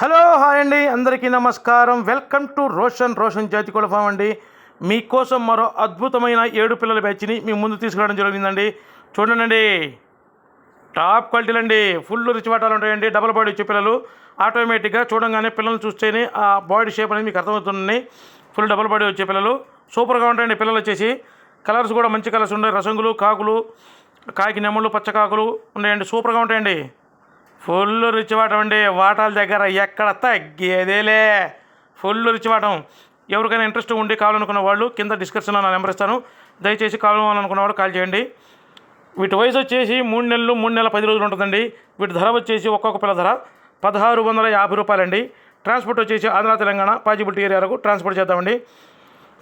Hello hi అండి. అందరికీ నమస్కారం. వెల్కమ్ టు రోషన్ రోషన్ జాతి ఫామ్ అండి. మీకోసం మరో అద్భుతమైన ఏడు పిల్లల బ్యాచ్ని మీ ముందు తీసుకురావడం జరిగిందండి. చూడండి టాప్ క్వాలిటీలు అండి ఫుల్ రిచ్ వాటాలు ఉంటాయండి. డబల్ బాడీ వచ్చే పిల్లలు. ఆటోమేటిక్గా చూడంగానే పిల్లల్ని చూస్తేనే ఆ బాడీ షేప్ అనేది మీకు అర్థమవుతుంది ఫుల్ డబల్ బాడీ వచ్చే పిల్లలు. సూపర్గా ఉంటాయండి పిల్లలు వచ్చేసి. కలర్స్ కూడా మంచి కలర్స్ ఉన్నాయి. రసంగులు కాకులు కాకి నెమ్మలు పచ్చకాకులు ఉన్నాయండి. సూపర్గా ఉంటాయండి. ఫుల్ రుచివాటం అండి. వాటాల దగ్గర ఎక్కడ తగ్గేదేలే. ఫుల్ రుచివాటం. ఎవరికైనా ఇంట్రెస్ట్ ఉండి కావాలనుకున్న వాళ్ళు కింద డిస్క్రిప్షన్లో నా నెంబర్ ఇస్తాను. దయచేసి కావాలనుకున్న వాళ్ళు కాల్ చేయండి. వీటి వయసు వచ్చేసి మూడు నెలలు మూడు నెలల పది రోజులు ఉంటుందండి. వీటి ధర వచ్చేసి ఒక్కొక్క పిల్ల ధర పదహారు వందల యాభై రూపాయలండి. ట్రాన్స్పోర్ట్ వచ్చేసి ఆంధ్ర తెలంగాణ పాజిబిలిటీ ఏరియాలకు ట్రాన్స్పోర్ట్ చేద్దామండి.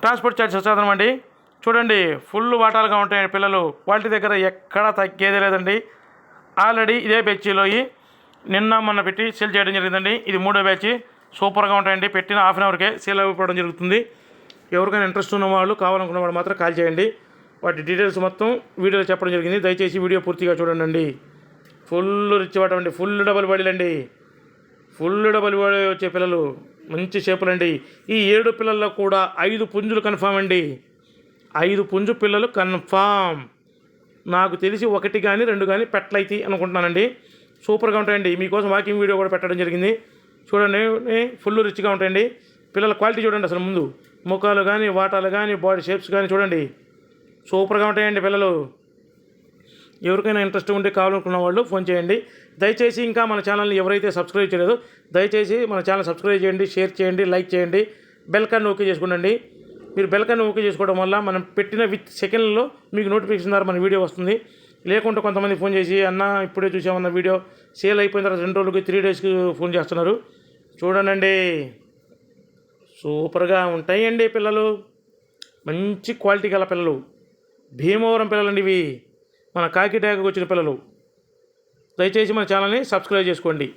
ట్రాన్స్పోర్ట్ ఛార్జెస్ వచ్చేద్దామండి. చూడండి ఫుల్ వాటాలుగా ఉంటాయి పిల్లలు. క్వాలిటీ దగ్గర ఎక్కడా తగ్గేదే లేదండి. ఆల్రెడీ ఇదే బ్యాచ్లోయి నిన్న మొన్న పెట్టి సేల్ చేయడం జరిగిందండి. ఇది మూడో బ్యాచ్. సూపర్గా ఉంటాయండి. పెట్టిన హాఫ్ అన్ అవర్కే సేల్ అయిపోవడం జరుగుతుంది. ఎవరికైనా ఇంట్రెస్ట్ ఉన్న వాళ్ళు కావాలనుకున్న వాళ్ళు మాత్రం కాల్ చేయండి. వాటి డీటెయిల్స్ మొత్తం వీడియోలో చెప్పడం జరిగింది. దయచేసి వీడియో పూర్తిగా చూడండి ఫుల్ రిచ్ వాటం అండి. ఫుల్ డబల్ బాడీలండి ఫుల్ డబల్ బాడీ వచ్చే పిల్లలు మంచి షేపులండి ఈ ఏడు పిల్లల్లో కూడా ఐదు పుంజులు కన్ఫామ్ అండి. ఐదు పుంజు పిల్లలు కన్ఫామ్ నాకు తెలిసి ఒకటి కానీ రెండు కానీ పెట్టలైతే అనుకుంటున్నానండి. సూపర్గా ఉంటాయండి. మీకోసం వాకింగ్ వీడియో కూడా పెట్టడం జరిగింది. చూడండి ఫుల్ రిచ్గా ఉంటాయండి. పిల్లల క్వాలిటీ చూడండి అసలు ముందు. ముఖాలు కానీ వాటాలు కానీ బాడీ షేప్స్ కానీ చూడండి. సూపర్గా ఉంటాయండి పిల్లలు. ఎవరికైనా ఇంట్రెస్ట్ ఉంటే కావాలనుకున్న వాళ్ళు ఫోన్ చేయండి. దయచేసి ఇంకా మన ఛానల్ని ఎవరైతే సబ్స్క్రైబ్ చేయలేదో దయచేసి మన ఛానల్ సబ్స్క్రైబ్ చేయండి షేర్ చేయండి లైక్ చేయండి. బెల్ కాన్ని ఓకే చేసుకోండి మీరు బెల్ కాన్ని ఓకే చేసుకోవడం వల్ల మనం పెట్టిన విత్ సెకండ్లో మీకు నోటిఫికేషన్ ద్వారా మన వీడియో వస్తుంది. లేకుంటే కొంతమంది ఫోన్ చేసి అన్న ఇప్పుడే చూసామన్న వీడియో సేల్ అయిపోయిన తర్వాత రెండు రోజులకి త్రీ డేస్కి ఫోన్ చేస్తున్నారు. చూడండి సూపర్గా ఉంటాయండి పిల్లలు. మంచి క్వాలిటీ గల పిల్లలు. భీమవరం పిల్లలండి ఇవి. మన కాకిటాకకు వచ్చిన పిల్లలు. దయచేసి మన ఛానల్ని సబ్స్క్రైబ్ చేసుకోండి.